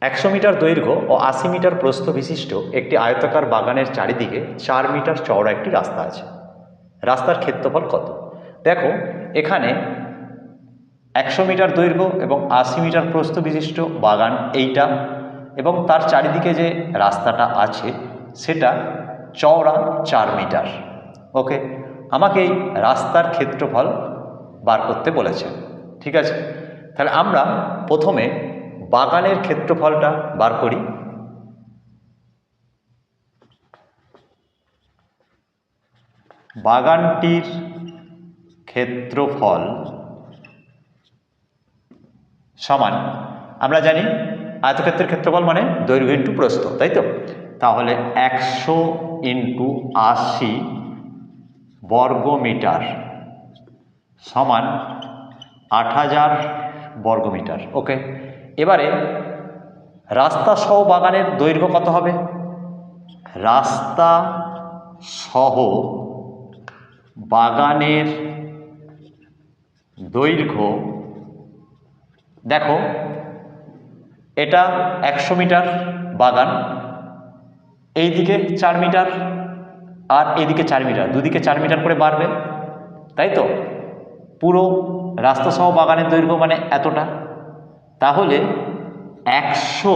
একশো মিটার দৈর্ঘ্য ও আশি মিটার প্রস্থ বিশিষ্ট একটি আয়তাকার বাগানের চারিদিকে চার মিটার চওড়া একটি রাস্তা আছে। রাস্তার ক্ষেত্রফল কত? দেখো, এখানে একশো মিটার দৈর্ঘ্য এবং আশি মিটার প্রস্থ বিশিষ্ট বাগান এইটা এবং তার চারিদিকে যে রাস্তাটা আছে, সেটা চওড়া চার মিটার। ওকে? আমাকে এই রাস্তার ক্ষেত্রফল বার করতে বলেছে। ঠিক আছে? তাহলে আমরা প্রথমে বাগানের ক্ষেত্রফলটা বার করি। বাগানটির ক্ষেত্রফল সমান, আমরা জানি আয়তক্ষেত্রের ক্ষেত্রফল মানে দৈর্ঘ্য ইন্টু প্রস্থ, তাই তো? তাহলে একশো ইন্টু আশি বর্গ মিটার সমান আট হাজার বর্গমিটার, ওকে? এবারে রাস্তা সহ বাগানের দৈর্ঘ্য কত হবে? রাস্তা সহ বাগানের দৈর্ঘ্য, দেখো, এটা একশো মিটার বাগান, এইদিকে চার মিটার আর এইদিকে চার মিটার, দুদিকে চার মিটার করে বাড়বে, তাই তো? পুরো রাস্তা সহ বাগানের দৈর্ঘ্য মানে এতটা। তাহলে একশো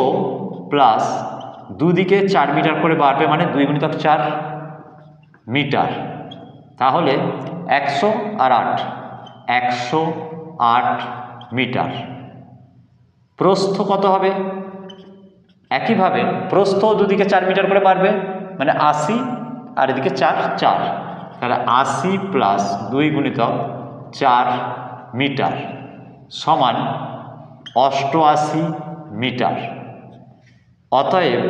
প্লাস দুদিকে চার মিটার করে বাড়বে মানে দুই গুণিতক চার মিটার। তাহলে একশো আর আট, একশো আট মিটার। প্রস্থ কত হবে? একইভাবে প্রস্থ দুদিকে চার মিটার করে বাড়বে মানে আশি, আর এদিকে চার চার। তাহলে আশি প্লাস দুই গুণিতক চার মিটার সমান অষ্টআশি মিটার। অতএব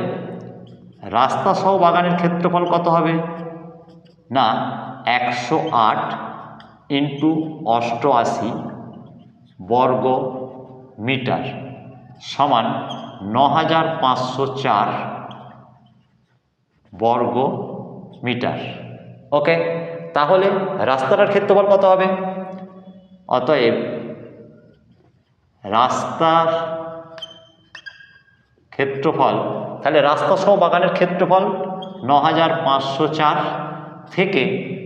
রাস্তা সহ বাগানের ক্ষেত্রফল কত হবে? না, একশো আট ইন্টু অষ্টআশি বর্গ মিটার সমান ন হাজার পাঁচশো চার বর্গ মিটার। ওকে, তাহলে রাস্তাটার ক্ষেত্রফল কত হবে? অতএব রাস্তার ক্ষেত্রফল, তাহলে রাস্তা সহ বাগানের ক্ষেত্রফল ন হাজার পাঁচশো চার থেকে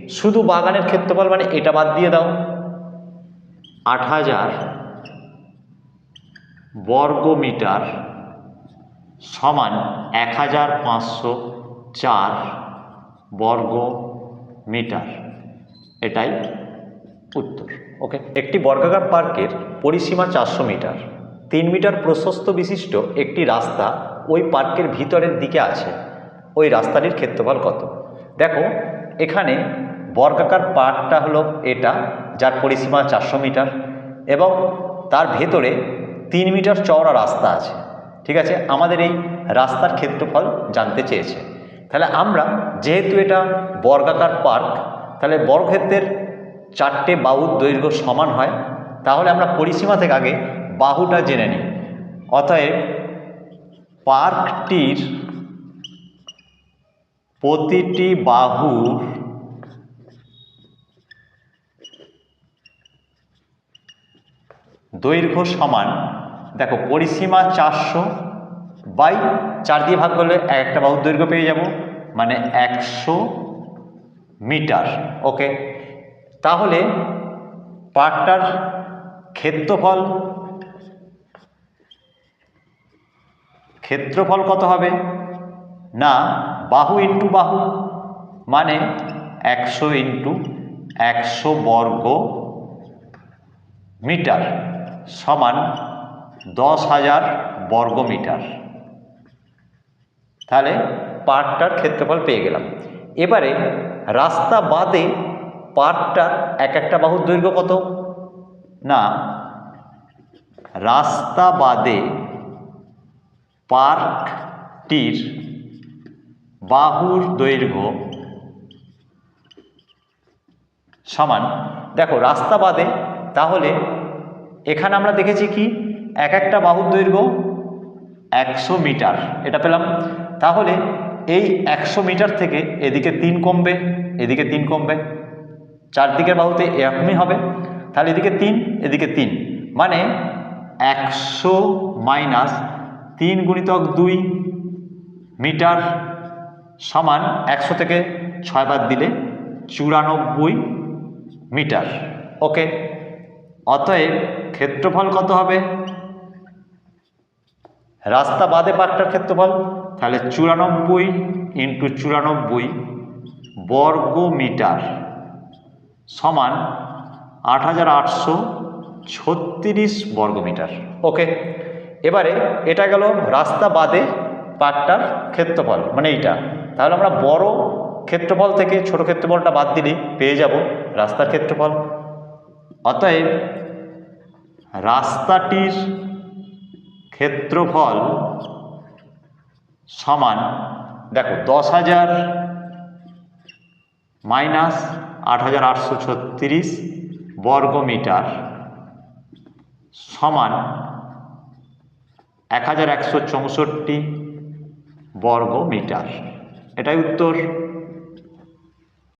শুধু বাগানের ক্ষেত্রফল মানে এটা বাদ দিয়ে দাও আট হাজার বর্গ মিটার সমান এক হাজার পাঁচশো চার বর্গ মিটার এটাই উত্তর ওকে একটি বর্গাকার পার্কের পরিসীমা চারশো মিটার। তিন মিটার প্রশস্ত বিশিষ্ট একটি রাস্তা ওই পার্কের ভিতরের দিকে আছে। ওই রাস্তাটির ক্ষেত্রফল কত? দেখো, এখানে বর্গাকার পার্কটা হলো এটা, যার পরিসীমা চারশো মিটার, এবং তার ভেতরে তিন মিটার চওড়া রাস্তা আছে। ঠিক আছে? আমাদের এই রাস্তার ক্ষেত্রফল জানতে চেয়েছে। তাহলে আমরা যেহেতু এটা বর্গাকার পার্ক, তাহলে বর্গক্ষেত্রের চারটে বাহুর দৈর্ঘ্য সমান হয়, তাহলে আমরা পরিসীমা থেকে আগে বাহুটা জেনে নিই। অতএব পার্কটির প্রতিটি বাহুর দৈর্ঘ্য সমান, দেখো পরিসীমা চারশো বাই চার দিয়ে ভাগ করলে এক একটা বাহুর দৈর্ঘ্য পেয়ে যাব মানে একশো মিটার, ওকে? তাহলে পার্কটার ক্ষেত্রফল ক্ষেত্রফল কত হবে? না, বাহু ইন্টু বাহু মানে একশো ইন্টু একশো বর্গ মিটার সমান দশ হাজার বর্গ মিটার। তাহলে পার্কটার ক্ষেত্রফল পেয়ে গেলাম। এবারে রাস্তা বাদে পার্কটার এক একটা বাহুর দৈর্ঘ্য কত? না। রাস্তা বাদে পার্কটির বাহুর দৈর্ঘ্য সমান। দেখো, রাস্তা বাদে, তাহলে এখানে আমরা দেখেছি কি? এক একটা বাহুর দৈর্ঘ্য একশো মিটার। এটা পেলাম। তাহলে এই একশো মিটার থেকে এদিকে তিন কমবে, এদিকে তিন কমবে। চারদিকের বাহুতে এরকমই হবে। তাহলে এদিকে তিন এদিকে তিন। মানে একশো মাইনাস তিন গুণিতক দুই মিটার সমান একশো থেকে ছয় বাদ দিলে চুরানব্বই মিটার। ওকে? অতএব ক্ষেত্রফল কত হবে? রাস্তা বাদে পার্কটার ক্ষেত্রফল, তাহলে চুরানব্বই ইন্টু চুরানব্বই বর্গ মিটার। সমান আট হাজার আটশো ছত্রিশ বর্গমিটার। ওকে, এবারে এটা গেল রাস্তা বাদে পার্কটার ক্ষেত্রফল মানে এইটা। তাহলে আমরা বড় ক্ষেত্রফল থেকে ছোট ক্ষেত্রফলটা বাদ দিলেই পেয়ে যাব রাস্তার ক্ষেত্রফল। অতএব রাস্তাটির ক্ষেত্রফল সমান, দেখো দশ হাজার মাইনাস আট হাজার আটশো ছত্রিশ বর্গমিটার সমান এক হাজার একশো চৌষট্টি বর্গমিটার এটাই উত্তর।